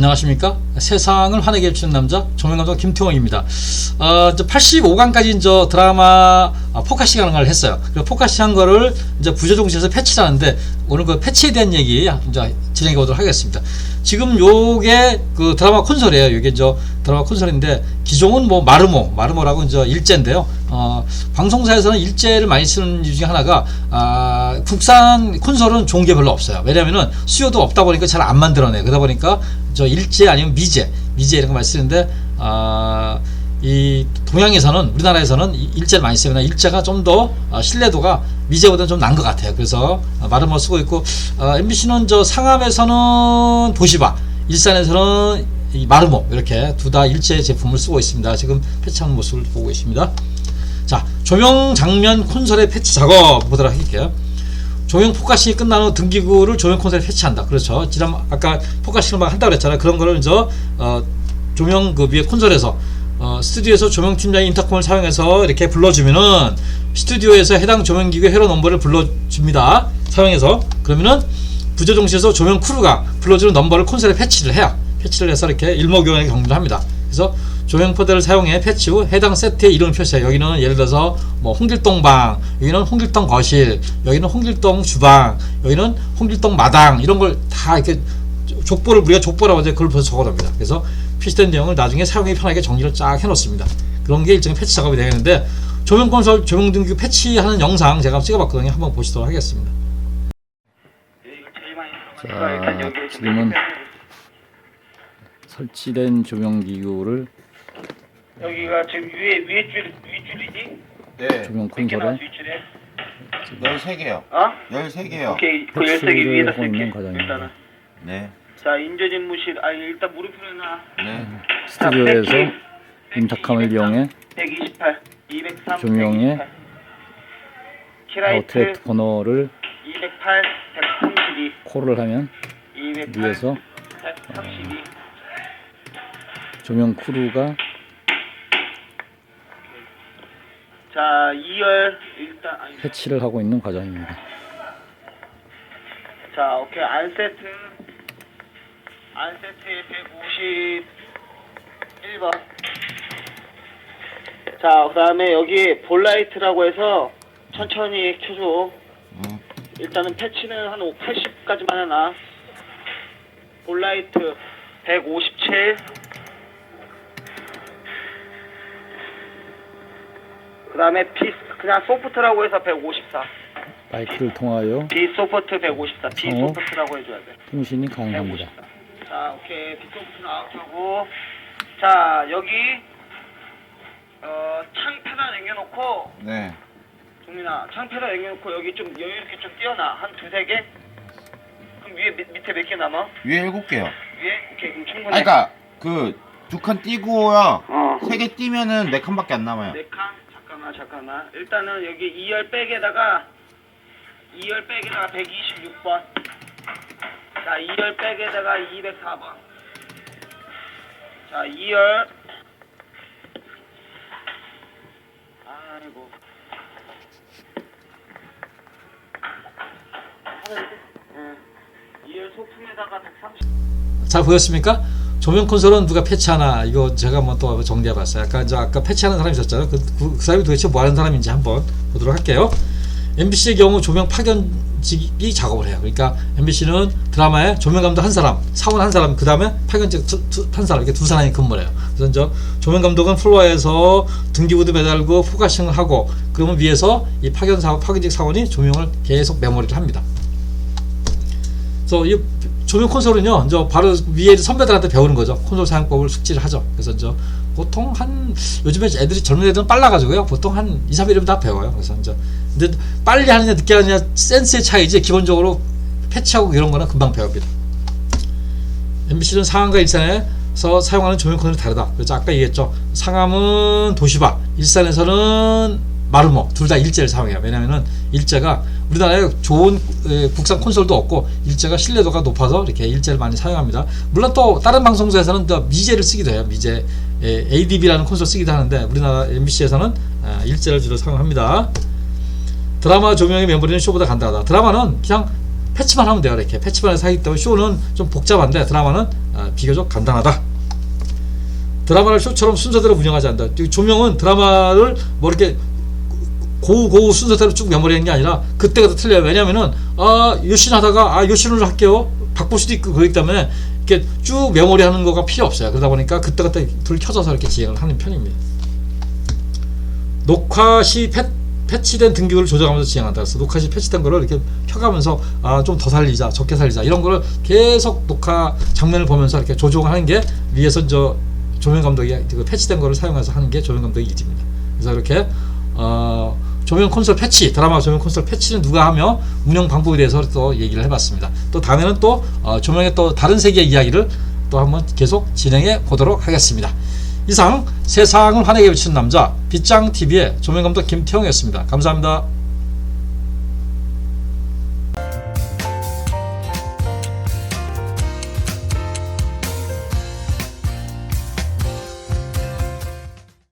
안녕하십니까? 세상을 환하게 해주는 남자 조명감독 김태원입니다. 어, 이제 85강까지 이제 드라마 아, 포카싱하는 걸 했어요. 그 포카싱한 거를 이제 부조정실에서 패치를 하는데 오늘 그 패치에 대한 얘기 이제 진행해 보도록 하겠습니다. 지금 요게 그 드라마 콘솔이에요. 이게 저 드라마 콘솔인데 기종은 뭐 마르모, 마르모라고 이제 일제인데요. 어, 방송사에서는 일제를 많이 쓰는 이유 중에 하나가 아, 국산 콘솔은 좋은 게 별로 없어요. 왜냐면은 수요도 없다 보니까 잘 안 만들어내. 그러다 보니까 저 일제 아니면 미제, 미제 이런 거 많이 쓰는데 아, 이 동양에서는 우리나라에서는 이 일제를 많이 쓰거나 일제가 좀 더 신뢰도가 미제보다는 좀 난 것 같아요. 그래서 어, 마르모 쓰고 있고 어, MBC는 저 상암에서는 도시바, 일산에서는 이 마르모 이렇게 둘다 일제 제품을 쓰고 있습니다. 지금 패치하는 모습을 보고 계십니다. 자 조명 장면 콘솔의 패치 작업 보도록 할게요. 조명 포카싱이 끝난 후 등기구를 조명 콘솔에 패치한다. 그렇죠. 지난 아까 포카싱을 막 한다고 그랬잖아요. 그런 거를 이제 어, 조명 그 위에 콘솔에서 어, 스튜디오에서 조명 팀장이 인터컴을 사용해서 이렇게 불러주면은 스튜디오에서 해당 조명 기구의 회로 넘버를 불러줍니다. 사용해서 그러면은 부조정실에서 조명 크루가 불러주는 넘버를 콘솔에 패치를 해요. 패치를 해서 이렇게 일목요연하게 경주를 합니다. 그래서 조명 포대를 사용해 패치 후 해당 세트의 이름을 표시해요. 여기는 예를 들어서 뭐 홍길동 방, 여기는 홍길동 거실, 여기는 홍길동 주방, 여기는 홍길동 마당 이런 걸 다 이렇게 족보를 우리가 족보라고 하죠. 그걸 적어놓습니다. 그래서 표시된 내용을 나중에 사용이 편하게 정리를 쫙 해놓습니다. 그런 게 일종의 패치 작업이 되겠는데 조명 콘솔 조명 등기 패치하는 영상 제가 찍어봤거든요. 한번 보시도록 하겠습니다. 자, 지금은 설치된 조명 기구를 여기가 지금 위에 위에 줄 윗줄이지? 네. 조명 몇개 나왔어 콘솔에 윗줄에? 13개요. 어? 13개요. 오케이 그 열쇠기 위에다 하고 있는 쓸게 과정입니다. 일단은 네. 자 인조진무실 아 일단 무릎표해놔 네. 스튜디오에서 인터컴을 이용해 128 203 조명의 128. 키라이트 아웃렛 번호를 208 132 콜을 하면 208 위에서 132 조명 크루가 자 2열 일단 아니, 패치를 하고 있는 과정입니다. 자 오케이. 안세트. 안세트에 151번. 자 그 다음에 여기 볼라이트라고 해서 천천히 켜줘. 음. 일단은 패치는 한 80까지만 해놔 볼라이트 157 그 다음에 비 그냥 소프트라고 해서 154 마이크를 통하여 비 소프트 154비 어. 소프트라고 해줘야 돼 통신이 가능합니다. 자, 오케이. 비소프트 아웃하고. 자, 여기, 어, 창패다 남겨놓고, 네. 종민아, 창패다 남겨놓고, 여기 좀 여유 있게 좀 띄어놔. 한 두세 개? 그럼 위에, 밑, 밑에 몇 개 남아? 위에 7개요. 위에? 오케이, 그럼 충분해. 아, 그니까, 그, 두 칸 띄고요. 어. 세 개 띄면은 네 칸밖에 안 남아요. 네 칸? 잠깐만, 잠깐만. 일단은 여기 2열 백에다가, 2열 백에다가 126번. 자, 2열 백에다가 204번. 자, 2열. 아이고. 응. 2열 소품에다가 130. 잘 보였습니까? 조명 콘솔은 누가 패치하나 이거 제가 한번 또 정리해봤어요. 아까 이제 아까 패치하는 사람이 있었잖아요. 그, 그, 그 사람이 도대체 뭐 하는 사람인지 한번 보도록 할게요. MBC의 경우 조명 파견직이 작업을 해요. 그러니까 MBC는 드라마에 조명 감독 한 사람, 사원 한 사람, 그 다음에 파견직 한 사람 이렇게 두 사람이 근무를 해요. 그래서 저 조명 감독은 플로어에서 등기부도 매달고 포카싱을 하고 그러면 위에서 이 파견 사원, 파견직 사원이 조명을 계속 메모리를 합니다. 그래서 이 조명 콘솔은요, 이제 바로 위에 선배들한테 배우는 거죠. 콘솔 사용법을 숙지를 하죠. 그래서 이제 보통 한 요즘에 애들이 젊은 애들은 빨라가지고요. 보통 한 2, 3일이면 다 배워요. 그래서 이제 근데 빨리 하느냐 늦게 하느냐 센스의 차이지 기본적으로 패치하고 이런 거는 금방 배웁니다. MBC는 상암과 일산에서 사용하는 조명 콘솔이 다르다. 그래서 아까 얘기했죠. 상암은 도시바, 일산에서는 마르모 둘 다 일제를 사용해요. 왜냐하면은 일제가 우리나라에 좋은 에, 국산 콘솔도 없고 일제가 신뢰도가 높아서 이렇게 일제를 많이 사용합니다. 물론 또 다른 방송사에서는 또 미제를 쓰기도 해요. 미제 에, ADB라는 콘솔 쓰기도 하는데 우리나라 MBC에서는 아, 일제를 주로 사용합니다. 드라마 조명의 메모리는 쇼보다 간단하다. 드라마는 그냥 패치만 하면 돼요. 이렇게 패치만 해서 하기 때문에 쇼는 좀 복잡한데 드라마는 아, 아, 비교적 간단하다. 드라마를 쇼처럼 순서대로 운영하지 않는다. 이 조명은 드라마를 뭐 이렇게 고우 순서대로 쭉 메모리하는 게 아니라 그때가 틀려요. 왜냐면은 아 요신 하다가 아 요신으로 할게요. 바꿀 수도 있고 그렇기 때문에 이렇게 쭉 메모리하는 거가 필요 없어요. 그러다 보니까 그때 그때 불 켜져서 이렇게 진행을 하는 편입니다. 녹화 시 패, 패치된 등급을 조정하면서 진행한다. 그래서 녹화 시 패치된 거를 이렇게 켜가면서 아 좀 더 살리자, 적게 살리자 이런 거를 계속 녹화 장면을 보면서 이렇게 조정하는 게 위에서 저 조명 감독이 그 패치된 거를 사용해서 하는 게 조명 감독의 일입니다. 그래서 이렇게 어, 조명 콘솔 패치, 드라마 조명 콘솔 패치는 누가 하며 운영 방법에 대해서 또 얘기를 해봤습니다. 또 다음에는 또 어, 조명의 또 다른 세계 이야기를 또 한번 계속 진행해 보도록 하겠습니다. 이상 세상을 환하게 비치는 남자 빗장 TV의 조명 감독 김태형이었습니다. 감사합니다.